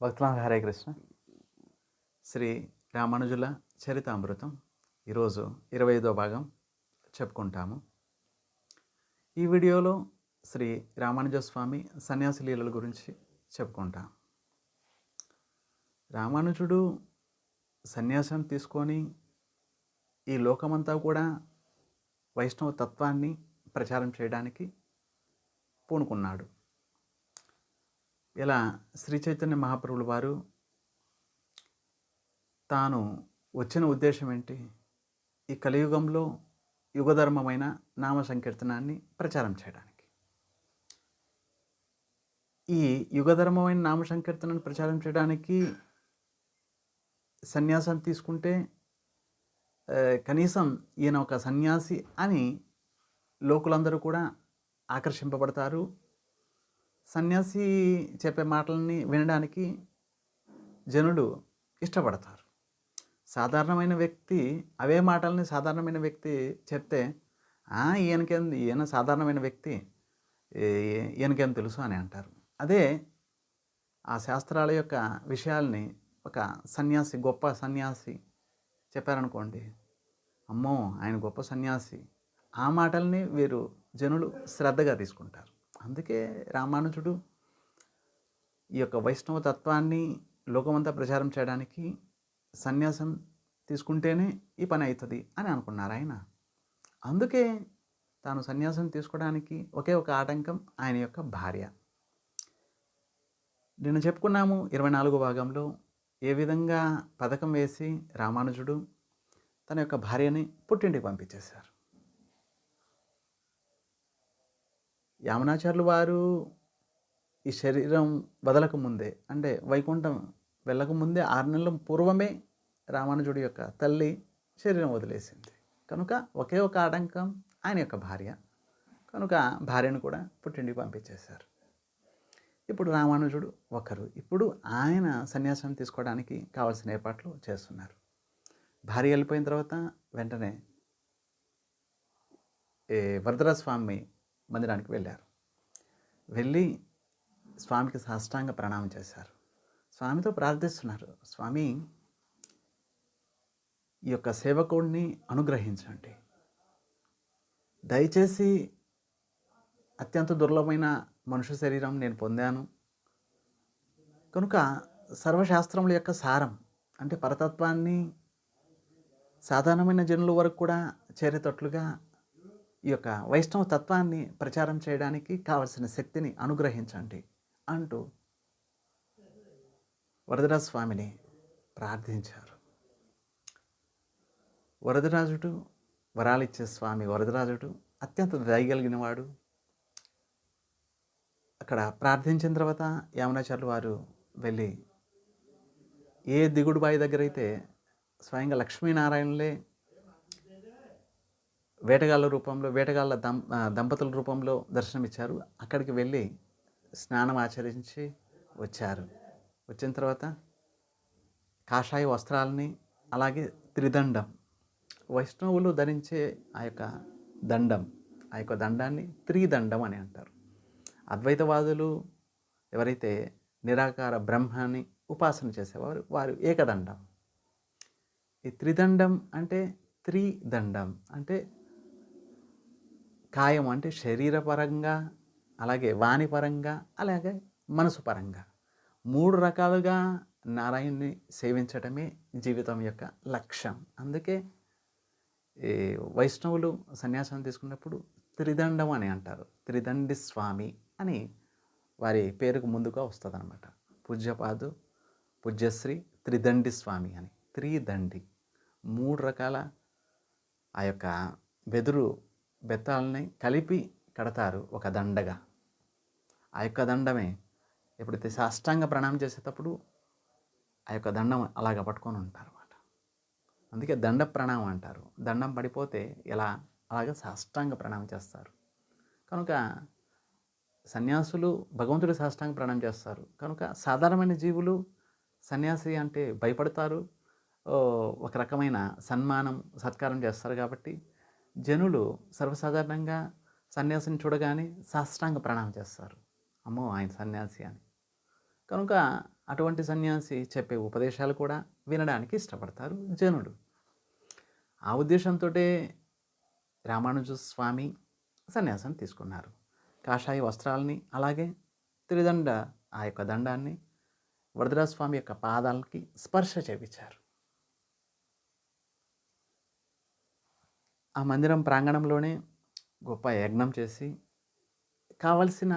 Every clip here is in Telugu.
భక్తుల హరే కృష్ణ. శ్రీ రామానుజుల చరితామృతం ఈరోజు ఇరవై ఐదో భాగం చెప్పుకుంటాము. ఈ వీడియోలో శ్రీ రామానుజస్వామి సన్యాసి లీలల గురించి చెప్పుకుంటాం. రామానుజుడు సన్యాసం తీసుకొని ఈ లోకమంతా కూడా వైష్ణవ తత్వాన్ని ప్రచారం చేయడానికి పూనుకున్నాడు. ఇలా శ్రీ చైతన్య మహాప్రభుల వారు తాను వచ్చిన ఉద్దేశం ఏంటి? ఈ కలియుగంలో యుగధర్మమైన నామ సంకీర్తనాన్ని ప్రచారం చేయడానికి. ఈ యుగధర్మమైన నామ సంకీర్తనను ప్రచారం చేయడానికి సన్యాసం తీసుకుంటే కనీసం ఈయన ఒక సన్యాసి అని లోకులందరూ కూడా ఆకర్షింపబడతారు. సన్యాసి చెప్పే మాటలని వినడానికి జనులు ఇష్టపడతారు. సాధారణమైన వ్యక్తి అవే మాటల్ని సాధారణమైన వ్యక్తి చెప్తే ఈయనకేం ఈయన సాధారణమైన వ్యక్తి ఈయనకేం తెలుసు? అని అంటారు. అదే ఆ శాస్త్రాల యొక్క విషయాల్ని ఒక సన్యాసి గొప్ప సన్యాసి చెప్పారనుకోండి అమ్మో ఆయన గొప్ప సన్యాసి. ఆ మాటల్ని వీరు జనులు శ్రద్ధగా తీసుకుంటారు. అందుకే రామానుజుడు ఈ యొక్క వైష్ణవ తత్వాన్ని లోకమంతా ప్రచారం చేయడానికి సన్యాసం తీసుకుంటేనే ఈ పని అవుతుంది అని అనుకున్నారు ఆయన. అందుకే తాను సన్యాసం తీసుకోవడానికి ఒకే ఒక ఆటంకం ఆయన యొక్క భార్య. నిన్న చెప్పుకున్నాము ఇరవై నాలుగో భాగంలో ఏ విధంగా పథకం వేసి రామానుజుడు తన యొక్క భార్యని పుట్టింటికి పంపించేశారు. యామనాచార్యులు వారు ఈ శరీరం వదలకముందే అంటే వైకుంఠం వెళ్ళక ముందే ఆరు నెలల పూర్వమే రామానుజుడి యొక్క తల్లి శరీరం వదిలేసింది. కనుక ఒకే ఒక ఆటంకం ఆయన యొక్క భార్య. కనుక భార్యను కూడా పుట్టింటికి పంపించేశారు. ఇప్పుడు రామానుజుడు ఒకరు. ఇప్పుడు ఆయన సన్యాసం తీసుకోవడానికి కావాల్సిన ఏర్పాట్లు చేస్తున్నారు. భార్య వెళ్ళిపోయిన తర్వాత వెంటనే ఏ వరదరాజ స్వామి మందిరానికి వెళ్ళారు. వెళ్ళి స్వామికి సాష్టాంగ ప్రణామం చేశారు. స్వామితో ప్రార్థిస్తున్నారు. స్వామి ఈ యొక్క సేవకుడిని అనుగ్రహించండి. దయచేసి అత్యంత దుర్లభమైన మనుష్య శరీరం నేను పొందాను. కనుక సర్వశాస్త్రముల యొక్క సారం అంటే పరతత్వాన్ని సాధారణమైన జనుల వరకు కూడా చేరేటట్లుగా ఈ యొక్క వైష్ణవ తత్వాన్ని ప్రచారం చేయడానికి కావలసిన శక్తిని అనుగ్రహించండి అంటూ వరదరాజ స్వామిని ప్రార్థించారు. వరదరాజుడు వరాలిచ్చే స్వామి వరదరాజుడు అత్యంత దయగలిగిన వాడు అక్కడ ప్రార్థించిన తర్వాత యామనాచార్యులు వారు వెళ్ళి ఏ దిగుడు బావి దగ్గర అయితే స్వయంగా లక్ష్మీనారాయణలే వేటగాళ్ళ రూపంలో వేటగాళ్ళ దం దంపతుల రూపంలో దర్శనమిచ్చారు. అక్కడికి వెళ్ళి స్నానం ఆచరించి వచ్చారు. వచ్చిన తర్వాత కాషాయ వస్త్రాలని అలాగే త్రిదండం. వైష్ణవులు ధరించే ఆ యొక్క దండం ఆ యొక్క దండాన్ని త్రిదండం అని అంటారు. అద్వైతవాదులు ఎవరైతే నిరాకార బ్రహ్మాన్ని ఉపాసన చేసేవారు వారు ఏకదండం. ఈ త్రిదండం అంటే త్రిదండం అంటే కాయం అంటే శరీరపరంగా అలాగే వాణిపరంగా అలాగే మనసు పరంగా మూడు రకాలుగా నారాయణ్ణి సేవించడమే జీవితం యొక్క లక్ష్యం. అందుకే ఈ వైష్ణవులు సన్యాసం తీసుకున్నప్పుడు త్రిదండం అని అంటారు. త్రిదండి స్వామి అని వారి పేరుకు ముందుగా వస్తుంది అనమాట పూజ్యపాదు పూజ్యశ్రీ త్రిదండి స్వామి అని. త్రిదండి. మూడు రకాల ఆ యొక్క వెదురు బెత్తాలని కలిపి కడతారు ఒక దండగా. ఆ యొక్క దండమే ఎప్పుడైతే సాష్టాంగ ప్రణామం చేసేటప్పుడు ఆ యొక్క దండం అలాగ పట్టుకొని ఉంటారు అన్నమాట అందుకే దండ ప్రణామం అంటారు. దండం పడిపోతే ఎలా? అలాగ సాష్టాంగ ప్రణామం చేస్తారు. కనుక సన్యాసులు భగవంతుడి సాష్టాంగ ప్రణామం చేస్తారు. కనుక సాధారణమైన జీవులు సన్యాసి అంటే భయపడతారు. ఒక రకమైన సన్మానం సత్కారం చేస్తారు కాబట్టి జనులు సర్వసాధారణంగా సన్యాసిని చూడగానే సాష్టాంగ ప్రణామం చేస్తారు. అమ్మో ఆయన సన్యాసి అని. కనుక అటువంటి సన్యాసి చెప్పే ఉపదేశాలు కూడా వినడానికి ఇష్టపడతారు జనుడు ఆ ఉద్దేశంతో రామానుజ స్వామి సన్యాసం తీసుకున్నారు. కాషాయ వస్త్రాలని అలాగే త్రిదండ ఆ యొక్క దండాన్ని వరదరాజస్వామి యొక్క పాదాలకి స్పర్శ చేపించారు. ఆ మందిరం ప్రాంగణంలోనే గొప్ప యజ్ఞం చేసి కావలసిన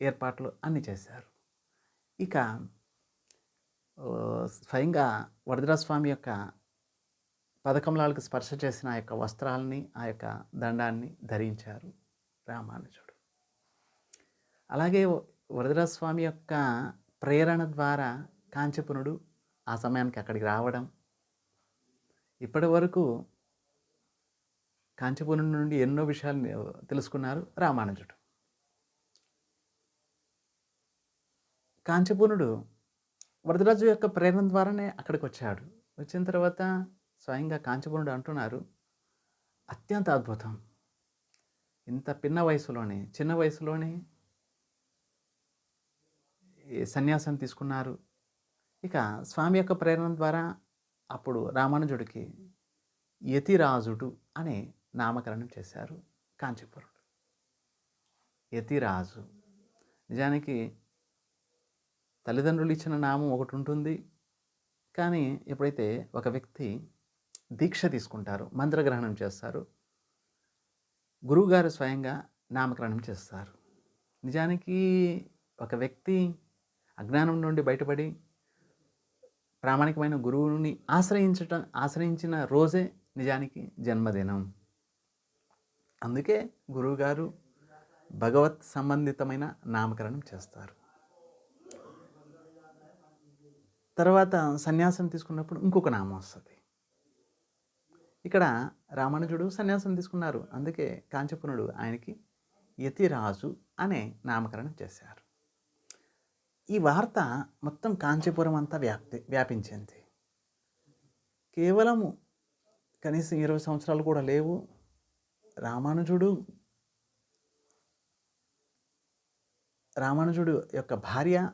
ఏర్పాట్లు అన్నీ చేశారు. ఇక స్వయంగా వరదరాజస్వామి యొక్క పథకంలాలకు స్పర్శ చేసిన ఆ యొక్క వస్త్రాలని ఆ యొక్క దండాన్ని ధరించారు రామానుజుడు. అలాగే వరదరాజస్వామి యొక్క ప్రేరణ ద్వారా కాంచపునుడు ఆ సమయానికి అక్కడికి రావడం ఇప్పటి వరకు కాంచీపురం నుండి ఎన్నో విషయాలు తెలుసుకున్నారు రామానుజుడు. కాంచీపురుడు వరదరాజు యొక్క ప్రేరణ ద్వారానే అక్కడికి వచ్చాడు వచ్చిన తర్వాత స్వయంగా కాంచీపురుడు అంటున్నారు అత్యంత అద్భుతం. ఇంత పిన్న వయసులోనే చిన్న వయసులోనే సన్యాసం తీసుకున్నారు. ఇక స్వామి యొక్క ప్రేరణ ద్వారా అప్పుడు రామానుజుడికి యతిరాజుడు అనే నామకరణం చేశారు కాంచీపురుడు యతిరాజు. నిజానికి తల్లిదండ్రులు ఇచ్చిన నామం ఒకటి ఉంటుంది. కానీ ఎప్పుడైతే ఒక వ్యక్తి దీక్ష తీసుకుంటారు మంత్రగ్రహణం చేస్తారు గురువుగారు స్వయంగా నామకరణం చేస్తారు. నిజానికి ఒక వ్యక్తి అజ్ఞానం నుండి బయటపడి ప్రామాణికమైన గురువుని ఆశ్రయించటం ఆశ్రయించిన రోజే నిజానికి జన్మదినం. అందుకే గురువుగారు భగవత్ సంబంధితమైన నామకరణం చేస్తారు. తర్వాత సన్యాసం తీసుకున్నప్పుడు ఇంకొక నామం వస్తుంది. ఇక్కడ రామానుజుడు సన్యాసం తీసుకున్నారు. అందుకే కాంచపునుడు ఆయనకి యతిరాజు అనే నామకరణం చేశారు. ఈ వార్త మొత్తం కాంచీపురం అంతా వ్యాప్తి వ్యాపించింది. కేవలము కనీసం ఇరవై సంవత్సరాలు కూడా లేవు. రామానుజుడు రామానుజుడు యొక్క భార్య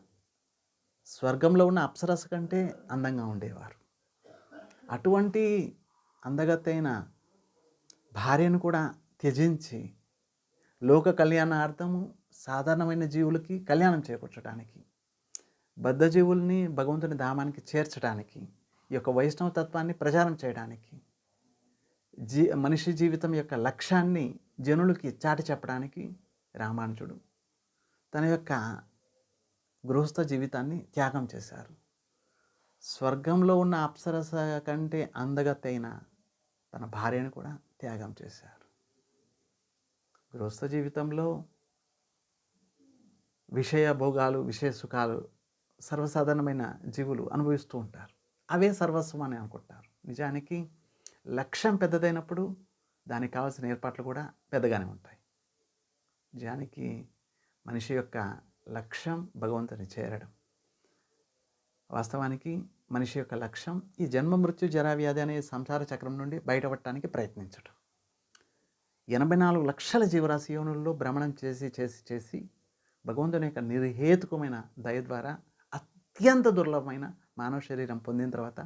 స్వర్గంలో ఉన్న అప్సరస కంటే అందంగా ఉండేవారు. అటువంటి అందగత్తైన భార్యను కూడా త్యజించి లోక కళ్యాణార్థము సాధారణమైన జీవులకి కళ్యాణం చేకూర్చడానికి బద్ధజీవుల్ని భగవంతుని ధామానికి చేర్చడానికి ఈ యొక్క వైష్ణవ తత్వాన్ని ప్రచారం చేయడానికి జీ మనిషి జీవితం యొక్క లక్ష్యాన్ని జనులకి చాటి చెప్పడానికి రామానుజుడు తన యొక్క గృహస్థ జీవితాన్ని త్యాగం చేశారు. స్వర్గంలో ఉన్న అప్సరస కంటే అందగతైన తన భార్యను కూడా త్యాగం చేశారు. గృహస్థ జీవితంలో విషయ భోగాలు విషయ సుఖాలు సర్వసాధారణమైన జీవులు అనుభవిస్తూ ఉంటారు. అవే సర్వస్వం అని అనుకుంటారు. నిజానికి లక్ష్యం పెద్దదైనప్పుడు దానికి కావాల్సిన ఏర్పాట్లు కూడా పెద్దగానే ఉంటాయి. నిజానికి మనిషి యొక్క లక్ష్యం భగవంతుని చేరడం. వాస్తవానికి మనిషి యొక్క లక్ష్యం ఈ జన్మ మృత్యు జరావ్యాధి అనే సంసార చక్రం నుండి బయటపడటానికి ప్రయత్నించడం ఎనభై నాలుగు లక్షల జీవరాశి యోనుల్లో భ్రమణం చేసి చేసి చేసి భగవంతుని యొక్క నిర్హేతుకమైన దయ ద్వారా అత్యంత దుర్లభమైన మానవ శరీరం పొందిన తర్వాత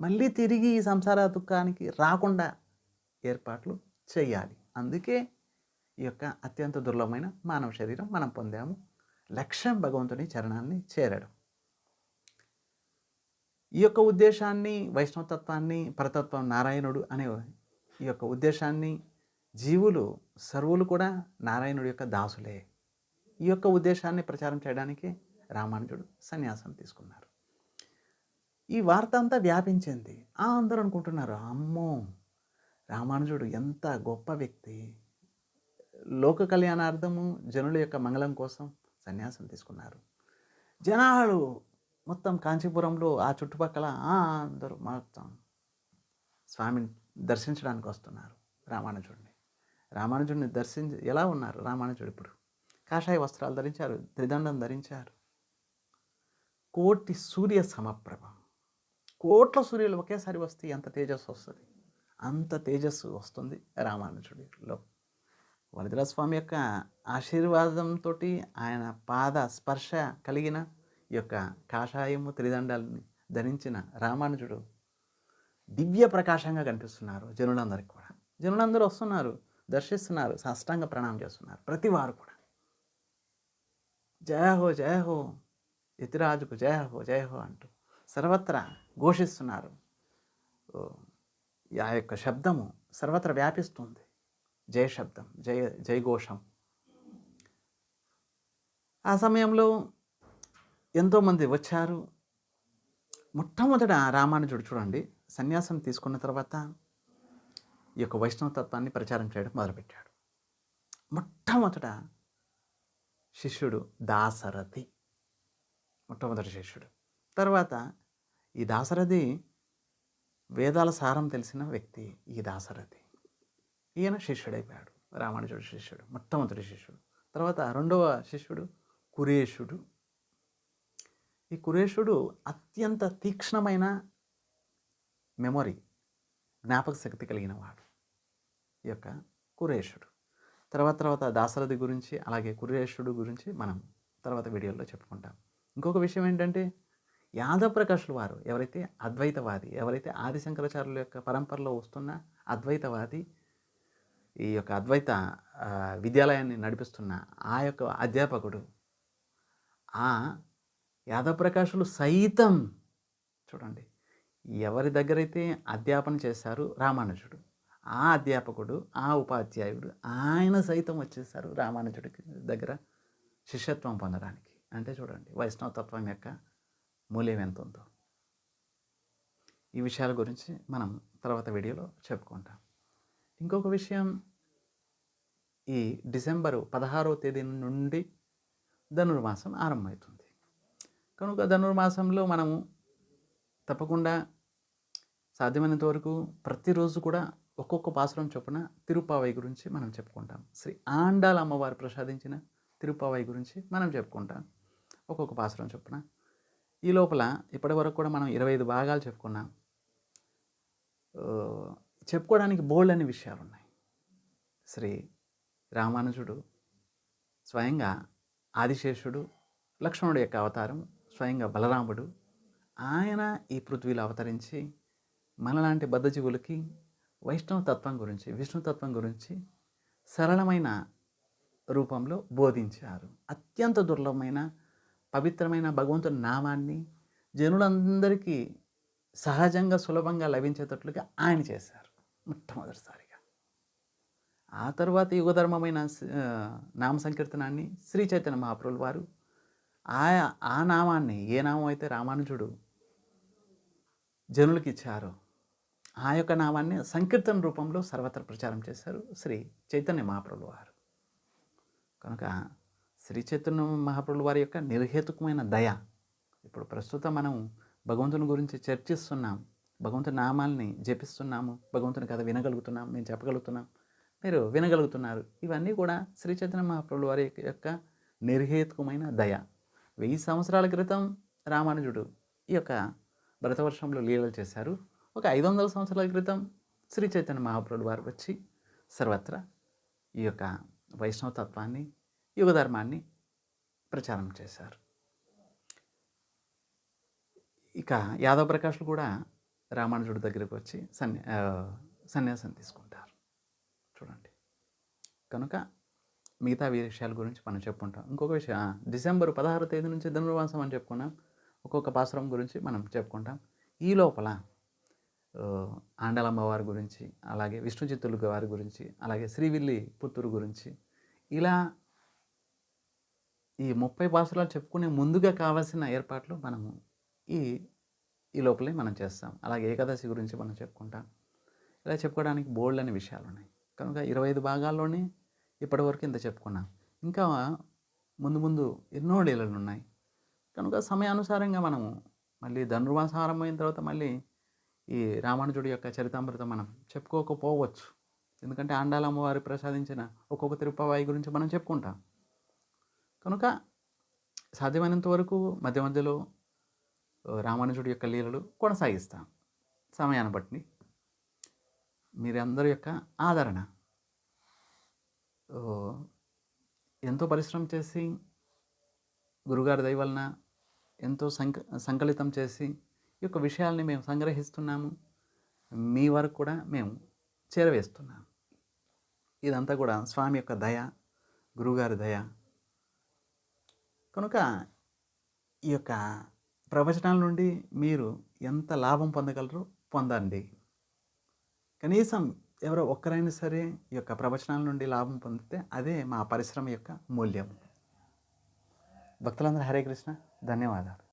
మళ్ళీ తిరిగి ఈ సంసార దుఃఖానికి రాకుండా ఏర్పాట్లు చేయాలి. అందుకే ఈ యొక్క అత్యంత దుర్లభమైన మానవ శరీరం మనం పొందాము. లక్ష్యం భగవంతుని చరణాన్ని చేరడం. ఈ యొక్క ఉద్దేశాన్ని వైష్ణవతత్వాన్ని పరతత్వం నారాయణుడు అనే ఈ యొక్క ఉద్దేశాన్ని జీవులు సర్వులు కూడా నారాయణుడి యొక్క దాసులే. ఈ యొక్క ఉద్దేశాన్ని ప్రచారం చేయడానికి రామానుజుడు సన్యాసం తీసుకున్నారు. ఈ వార్త అంతా వ్యాపించింది. ఆ అందరూ అనుకుంటున్నారు అమ్మో! రామానుజుడు ఎంత గొప్ప వ్యక్తి. లోక కళ్యాణార్థము జనుల యొక్క మంగళం కోసం సన్యాసం తీసుకున్నారు. జనాలు మొత్తం కాంచీపురంలో ఆ చుట్టుపక్కల ఆ అందరూ మొత్తం స్వామిని దర్శించడానికి వస్తున్నారు రామానుజుడిని. రామానుజుడిని దర్శించి ఎలా ఉన్నారు రామానుజుడు ఇప్పుడు? కాషాయ వస్త్రాలు ధరించారు త్రిదండం ధరించారు. కోటి సూర్య సమప్రభ కోట్ల సూర్యులు ఒకేసారి వస్తే ఎంత తేజస్సు వస్తుంది? అంత తేజస్సు వస్తుంది రామానుజుడిలో. వరదరాజస్వామి యొక్క ఆశీర్వాదంతో ఆయన పాద స్పర్శ కలిగిన ఈ యొక్క కాషాయము త్రిదండాలని ధరించిన రామానుజుడు దివ్య ప్రకాశంగా కనిపిస్తున్నారు జనులందరికీ కూడా. జనులందరూ వస్తున్నారు దర్శిస్తున్నారు సాష్టాంగ ప్రణామం చేస్తున్నారు ప్రతి వారు కూడా. జయ హో జయ హో యతిరాజుకు జయ హో జయ హో అంటూ. సర్వత్రా ఘోషిస్తున్నారు. ఆ యొక్క శబ్దము సర్వత్ర వ్యాపిస్తుంది. జయ శబ్దం జయ జయఘోషం ఆ సమయంలో ఎంతోమంది వచ్చారు. మొట్టమొదట రామానుజుడు చూడండి సన్యాసం తీసుకున్న తర్వాత ఈ యొక్క వైష్ణవ తత్వాన్ని ప్రచారం చేయడం మొదలుపెట్టాడు. మొట్టమొదట శిష్యుడు దాసరథి మొట్టమొదటి శిష్యుడు. తర్వాత ఈ దాసరథి వేదాల సారం తెలిసిన వ్యక్తి. ఈ దాసరథి ఈయన శిష్యుడైపోయాడు. రామానుజుడు శిష్యుడు. మొట్టమొదటి శిష్యుడు. తర్వాత రెండవ శిష్యుడు కురేషుడు. ఈ కురేషుడు అత్యంత తీక్ష్ణమైన మెమొరీ జ్ఞాపక శక్తి కలిగిన వాడు ఈ యొక్క కురేషుడు. తర్వాత తర్వాత దాసరథి గురించి అలాగే కురేషుడు గురించి మనం తర్వాత వీడియోలో చెప్పుకుంటాం. ఇంకొక విషయం ఏంటంటే యాదవ వారు ఎవరైతే అద్వైతవాది ఎవరైతే ఆదిశంకరాచార్యుల యొక్క పరంపరలో వస్తున్న అద్వైతవాది ఈ యొక్క అద్వైత విద్యాలయాన్ని నడిపిస్తున్న ఆ యొక్క అధ్యాపకుడు ఆ యాదవప్రకాశులు సైతం చూడండి ఎవరి దగ్గరైతే అధ్యాపన చేశారు రామానుజుడు ఆ అధ్యాపకుడు ఆ ఉపాధ్యాయుడు ఆయన సైతం వచ్చేసారు రామానుజుడికి దగ్గర శిష్యత్వం పొందడానికి. అంటే చూడండి వైష్ణవతత్వం యొక్క మూల్యం ఎంత ఉందో ఈ విషయాల గురించి మనం తర్వాత వీడియోలో చెప్పుకుంటాం. ఇంకొక విషయం ఈ డిసెంబరు పదహారవ తేదీ నుండి ధనుర్మాసం ఆరంభమవుతుంది. కనుక ధనుర్మాసంలో మనము తప్పకుండా సాధ్యమైనంత వరకు ప్రతిరోజు కూడా ఒక్కొక్క పాసురం చొప్పున తిరుపావై గురించి మనం చెప్పుకుంటాం. శ్రీ ఆండాల అమ్మవారు ప్రసాదించిన తిరుపావై గురించి మనం చెప్పుకుంటాం. ఒక్కొక్క పాసురం చొప్పున ఈ లోపల ఇప్పటి వరకు కూడా మనం ఇరవై ఐదు భాగాలు చెప్పుకున్నాం చెప్పుకోవడానికి బోల్డ్ అనే విషయాలు ఉన్నాయి శ్రీ రామానుజుడు స్వయంగా ఆదిశేషుడు లక్ష్మణుడు యొక్క అవతారం స్వయంగా బలరాముడు ఆయన ఈ పృథ్వీలో అవతరించి మనలాంటి బద్ధజీవులకి వైష్ణవ తత్వం గురించి విష్ణు తత్వం గురించి సరళమైన రూపంలో బోధించారు. అత్యంత దుర్లభమైన పవిత్రమైన భగవంతుని నామాన్ని జనులందరికీ సహజంగా సులభంగా లభించేటట్లుగా ఆయన చేశారు మొట్టమొదటిసారిగా. ఆ తర్వాత యుగధర్మమైన నామ సంకీర్తనాన్ని శ్రీ చైతన్య మహాప్రభులు వారు ఆ ఆ నామాన్ని ఏ నామం అయితే రామానుజుడు జనులకి ఇచ్చారో ఆ యొక్క నామాన్ని సంకీర్తన రూపంలో సర్వత్ర ప్రచారం చేశారు శ్రీ చైతన్య మహాప్రభులు వారు. కనుక శ్రీ చైతన్య మహాప్రభులు వారి యొక్క నిర్హేతుకమైన దయ. ఇప్పుడు ప్రస్తుతం మనం భగవంతుని గురించి చర్చిస్తున్నాం. భగవంతుని నామాల్ని జపిస్తున్నాము. భగవంతుని కథ వినగలుగుతున్నాం. మేము చెప్పగలుగుతున్నాం. మీరు వినగలుగుతున్నారు. ఇవన్నీ కూడా శ్రీ చైతన్య మహాప్రభులు వారి యొక్క నిర్హేతుకమైన దయ. వెయ్యి సంవత్సరాల క్రితం రామానుజుడు ఈ యొక్క భరతవర్షంలో లీలలు చేశారు. ఒక ఐదు వందల సంవత్సరాల క్రితం శ్రీ చైతన్య మహాప్రభులు వారు వచ్చి సర్వత్రా ఈ యొక్క వైష్ణవ తత్వాన్ని యుగధర్మాన్ని ప్రచారం చేశారు. ఇక యాదవ ప్రకాష్లు కూడా రామానుజుడి దగ్గరికి వచ్చి సన్యా సన్యాసం తీసుకుంటారు. చూడండి. కనుక మిగతా విషయాల గురించి మనం చెప్పుకుంటాం. ఇంకొక విషయం డిసెంబర్ పదహారు తేదీ నుంచి ధనుర్వాసం అని చెప్పుకున్నాం. ఒక్కొక్క పాసురం గురించి మనం చెప్పుకుంటాం. ఈ లోపల ఆ, ఆండలమ్మ వారి గురించి అలాగే విష్ణు చిత్తులు వారి గురించి అలాగే శ్రీవిల్లి పుత్తూరు గురించి ఇలా ఈ ముప్పై పాసురాలు చెప్పుకునే ముందుగా కావాల్సిన ఏర్పాట్లు మనము ఈ ఈ లోపలే మనం చేస్తాం. అలాగే ఏకాదశి గురించి మనం చెప్పుకుంటాం. ఇలా చెప్పుకోవడానికి బోల్డ్ అనే విషయాలు ఉన్నాయి కనుక ఇరవై ఐదు భాగాల్లోనే ఇప్పటివరకు ఇంత చెప్పుకున్నాం. ఇంకా ముందు ముందు ఎన్నో లీలలు ఉన్నాయి కనుక సమయానుసారంగా మనము మళ్ళీ ధనుర్మాసం ఆరంభమైన తర్వాత మళ్ళీ ఈ రామానుజుడి యొక్క చరితామృతం మనం చెప్పుకోకపోవచ్చు. ఎందుకంటే ఆండాలమ్మవారి ప్రసాదించిన ఒక్కొక్క తిరుపవాయి గురించి మనం చెప్పుకుంటాం. కనుక సాధ్యమైనంత వరకు మధ్య మధ్యలో రామానుజుడి యొక్క లీలలు కొనసాగిస్తాం. సమయాన్ని బట్టి మీరందరి యొక్క ఆదరణ. ఎంతో పరిశ్రమ చేసి గురుగారి దయ వలన ఎంతో సంక సంకలితం చేసి ఈ యొక్క విషయాల్ని మేము సంగ్రహిస్తున్నాము. మీ వరకు కూడా మేము చేరవేస్తున్నాము ఇదంతా కూడా స్వామి యొక్క దయ గురువుగారి దయ. కనుక ఈ యొక్క ప్రవచనాల నుండి మీరు ఎంత లాభం పొందగలరో పొందండి. కనీసం ఎవరో ఒక్కరైనా సరే ఈ యొక్క ప్రవచనాల నుండి లాభం పొందితే అదే మా పరిశ్రమ యొక్క మూల్యం. భక్తులందరూ హరే కృష్ణ. ధన్యవాదాలు.